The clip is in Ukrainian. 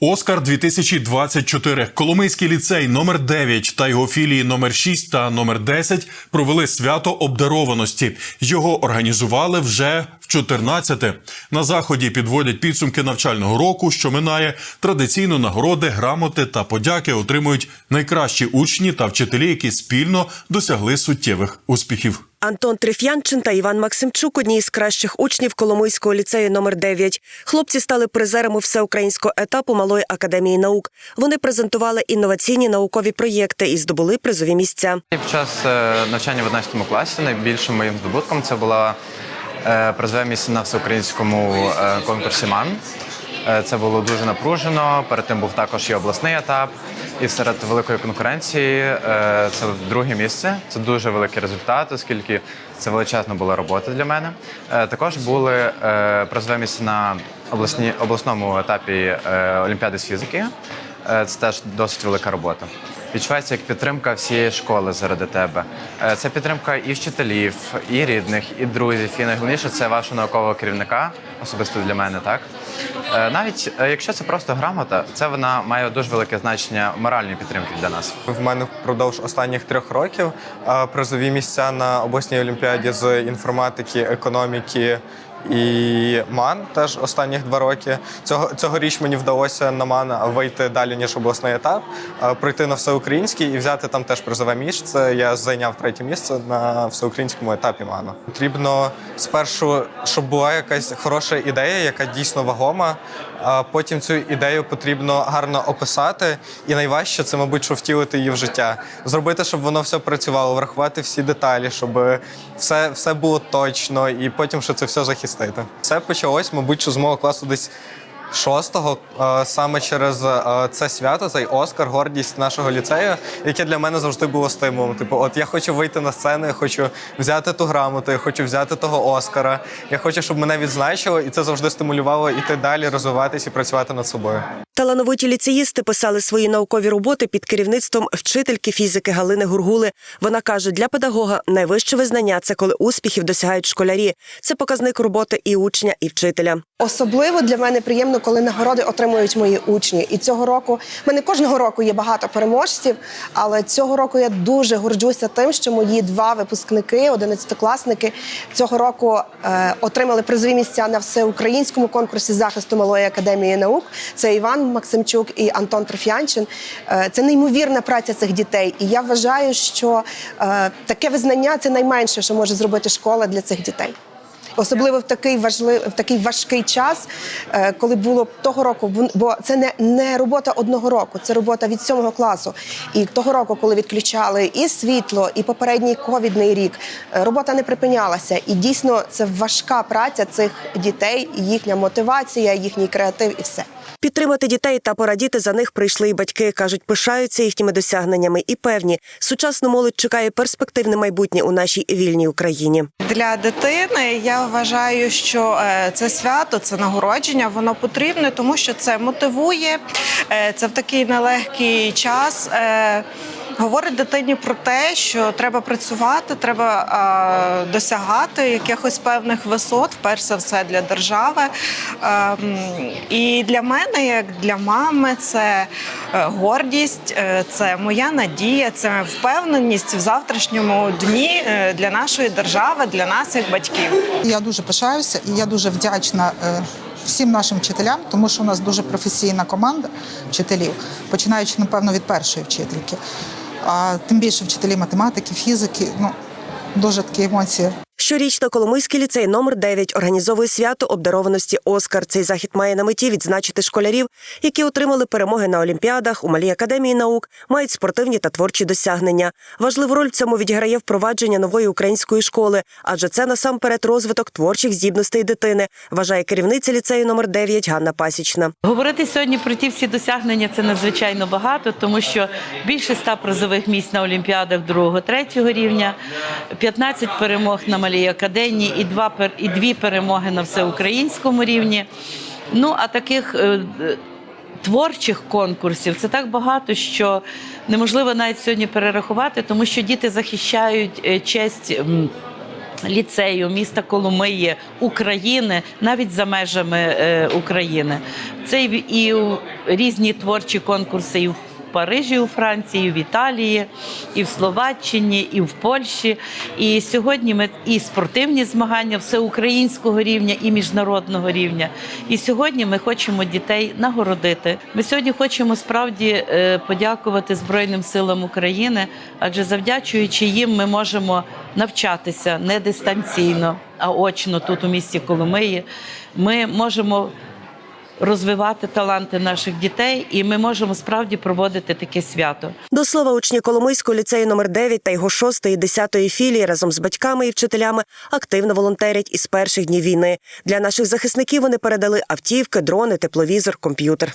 Оскар 2024 Коломийський ліцей номер 9 та його філії номер 6 та номер 10 провели свято обдарованості. Його організували вже в 14-те. На заході підводять підсумки навчального року, що минає. Традиційно нагороди, грамоти та подяки отримують найкращі учні та вчителі, які спільно досягли суттєвих успіхів. Антон Триф'янчин та Іван Максимчук одні із кращих учнів Коломийського ліцею номер 9 Хлопці стали призерами всеукраїнського етапу Малої академії наук. Вони презентували інноваційні наукові проєкти і здобули призові місця. Під час е, навчання в 11 класі найбільшим моїм здобутком це була е, призове місце на всеукраїнському е, конкурсі МАН. Це було дуже напружено. Перед тим був також і обласний етап. І серед великої конкуренції е, це друге місце. Це дуже великий результат, оскільки це величезна була робота для мене. Е, Також були е, призове місце на обласні, обласному етапі Олімпіади з фізики. Е, Це теж досить велика робота. Відчувається як підтримка всієї школи заради тебе. Е, Це підтримка і вчителів, і рідних, і друзів. І найголовніше це вашого наукового керівника, особисто для мене, так. Е, Навіть якщо це просто грамота, це вона має дуже велике значення моральної підтримки для нас. В мене впродовж останніх трьох років призові місця на обласній олімпіаді з інформатики, економіки і МАН теж останніх два роки. Цього цьогоріч мені вдалося на МАН вийти далі ніж обласний етап, е, пройти на всеукраїнський і взяти там теж призове місце. Я зайняв третє місце на всеукраїнському етапі МАНу. Потрібно спершу, щоб була якась хороша ідея, яка дійсно вагома. А потім цю ідею потрібно гарно описати, і найважче це, мабуть, що втілити її в життя. Зробити, щоб воно все працювало, врахувати всі деталі, щоб все, все було точно, і потім ще це все захистити. Це почалось, мабуть, що з мого класу десь. Шостого саме через це свято, цей Оскар, гордість нашого ліцею, яке для мене завжди було стимулом. Типу, от я хочу вийти на сцену, я хочу взяти ту грамоту, я хочу взяти того Оскара. Я хочу, щоб мене відзначили, і це завжди стимулювало іти далі, розвиватись і працювати над собою. Талановиті ліцеїсти писали свої наукові роботи під керівництвом вчительки фізики Галини Гургули. Вона каже, для педагога найвище визнання це коли успіхів досягають школярі. Це показник роботи і учня, і вчителя. Особливо для мене приємно, коли нагороди отримують мої учні. І цього року в мене кожного року є багато переможців, але цього року я дуже горджуся тим, що мої два випускники, одинадцятикласники, цього року е, отримали призові місця на всеукраїнському конкурсі захисту малої академії наук. Це Іван Максимчук і Антон Триф'янчин. Е, це неймовірна праця цих дітей. І я вважаю, що е, таке визнання це найменше, що може зробити школа для цих дітей. Особливо в такий важлив, в такий важкий час, е, коли було того року, бо це не, не робота одного року, це робота від сьомого класу. І того року, коли відключали і світло, і попередній ковідний рік, робота не припинялася. І дійсно це важка праця цих дітей, їхня мотивація, їхній креатив і все. Підтримати дітей та порадіти за них прийшли і батьки. кажуть, пишаються їхніми досягненнями і певні, сучасну молодь чекає перспективне майбутнє у нашій вільній Україні. Для дитини я вважаю, що е, це свято, це нагородження, воно потрібне, тому що це мотивує. е, Це в такий нелегкий час. Говорить дитині про те, що треба працювати, треба е, досягати якихось певних висот, перш за все для держави. Е, і для мене, як для мами, це е, гордість, е, це моя надія, це впевненість в завтрашньому дні для нашої держави, для нас як батьків. Я дуже пишаюся і я дуже вдячна всім нашим вчителям, тому що у нас дуже професійна команда вчителів, починаючи, напевно, від першої вчительки. А тим більше вчителі математики, фізики. Ну, дуже такі емоції. Щорічно Коломийський ліцей номер 9 організовує свято обдарованості Оскар. Цей захід має на меті відзначити школярів, які отримали перемоги на олімпіадах у малій академії наук, мають спортивні та творчі досягнення. Важливу роль в цьому відіграє впровадження нової української школи, адже це насамперед розвиток творчих здібностей дитини, вважає керівниця ліцею номер 9 Ганна Пасічна. Говорити сьогодні про ті всі досягнення це надзвичайно багато, тому що більше ста призових місць на олімпіадах другого, третього рівня, 15 перемог на малій академії і два і дві перемоги на всеукраїнському рівні. Ну а таких е, творчих конкурсів це так багато, що неможливо навіть сьогодні перерахувати, тому що діти захищають е, честь. ліцею, міста Коломиї, України, навіть за межами е, України. Це і, і різні творчі конкурси і в Парижі, у Франції, в Італії, і в Словаччині, і в Польщі. І сьогодні ми і спортивні змагання всеукраїнського рівня, і міжнародного рівня. І сьогодні ми хочемо дітей нагородити. Ми сьогодні хочемо справді е, подякувати Збройним силам України, адже завдячуючи їм, ми можемо навчатися не дистанційно, а очно тут у місті Коломиї. Ми можемо розвивати таланти наших дітей, і ми можемо справді проводити таке свято. До слова, учні Коломийського ліцею номер 9 та його 6 і 10 філії разом з батьками і вчителями активно волонтерять із перших днів війни. Для наших захисників вони передали автівки, дрони, тепловізор, комп'ютер.